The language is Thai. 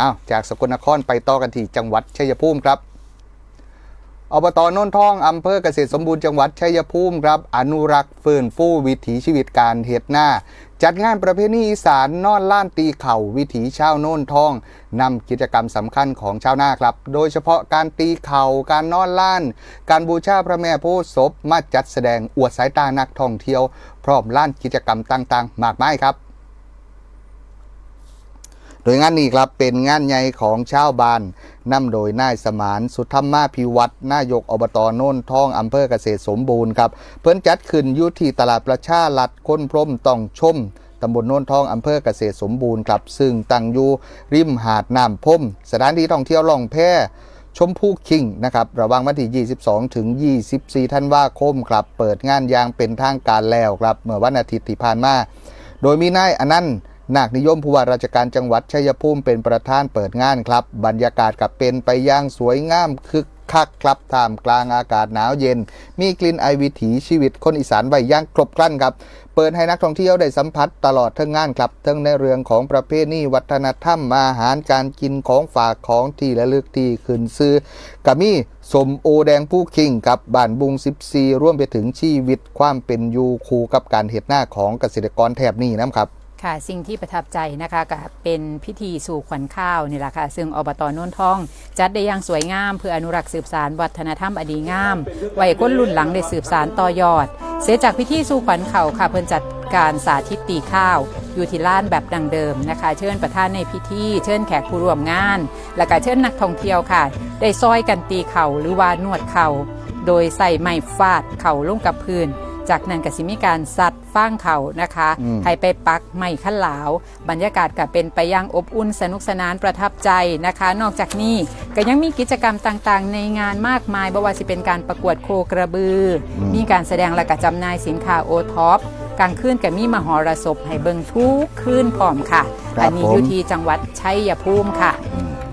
อาจากสกลนครไปต่อกันที่จังหวัดชัยภูมิครับอบตโนนทองอำเภอเกษตรสมบูรณ์จังหวัดชัยภูมิครับ อนุรักษ์ฟื้นฟูวิถีชีวิตการเฮ็ดหน้า จัดงานประเพณีอีสานนอนล้านตีเข่าวิถีชาวโน่นทองนำกิจกรรมสำคัญของชาวนาครับ โดยเฉพาะการตีเข่าการนอนล้าน การบูชาพระแม่โพธิ์ศพมาจัดแสดงอวดสายตานักท่องเที่ยว พร้อมล้านกิจกรรมต่างๆ มากมายครับ โดยงานนี้ครับเป็นงานใหญ่ของชาวบ้านนำโดยนายสมานสุธรรมาพิวัตรนายกอบตโน่นทองอำเภอเกษตรสมบูรณ์ครับเพิ่นจัดขึ้นยู่ที่ตลาดประชาลัดค้นพรมต้องชมตำบลโน่นทองอำเภอเกษตรสมบูรณ์ครับ ซึ่งตั้งอยู่ริมหาดน้ำพมสถานที่ท่องเที่ยวล่องแพชมพูคิงนะครับระหว่างวันที่ 22 ถึง 24 ธันวาคมครับ เปิดงานยางเป็นทางการแล้วครับ เมื่อวันอาทิตย์ที่ผ่านมา โดยมีนายอนันต์ นาคนิยมผู้ว่าราชการจังหวัดชัยภูมิเป็นประธานเปิดงานครับ บรรยากาศกับเป็นไปอย่างสวยงามคึกคักครับท่ามกลางอากาศหนาวเย็น มีกลิ่นไอวิถีชีวิตคนอีสานไว้ย่างครบครันครับ เปิดให้นักท่องเที่ยวได้สัมผัสตลอดทั้งงานครับทั้งในเรื่องของประเพณีวัฒนธรรมอาหารการกินของฝากของที่ระลึกที่ขึ้นซื้อกะมีสมโอแดงผู้คิงกับบ้านบุง 14 ร่วมไปถึงชีวิตความเป็นอยู่คู่กับการเห็ดหน้าของเกษตรกรแถบนี้นะครับ ค่ะสิ่งที่ประทับใจนะคะก็เป็นพิธีสู่ขวัญข้าวนี่แหละค่ะซึ่งอบตโน่นทอง จัดได้อย่างสวยงาม เพื่ออนุรักษ์สืบสารวัฒนธรรมอดีงามไว้ก้นรุ่นหลังได้สืบสารต่อยอด เสียจากพิธีสู่ขวัญเข่าค่ะเพิ่นจัดการสาธิตตีข้าว อยู่ที่ล้านแบบดังเดิมนะคะ เชิญประธานในพิธี เชิญแขกผู้ร่วมงาน และก็เชิญนักท่องเที่ยวค่ะ ได้ซอยกันตีเข่าหรือว่านวดเข่าโดยใส่ไม้ฟาดเข่าลงกับพื้น จากนั้นก็สิมีการสัดฟางเข่านะคะอืม ให้ไปปักไม้ขั้นหลาว บรรยากาศก็เป็นไปอย่างอบอุ่นสนุกสนานประทับใจนะคะ นอกจากนี้ก็ยังมีกิจกรรมต่างๆ ในงานมากมายบ่ว่าสิเป็นการประกวดโคกระบืออมีการแสดงและก็จำหน่ายสินค้าโอท็อปกลางคืนก็มีมหรสพให้เบิงทุกคืนพร้อมค่ะ ครับอันนี้ผมอยู่ที่จังหวัดชัยภูมิค่ะ อืม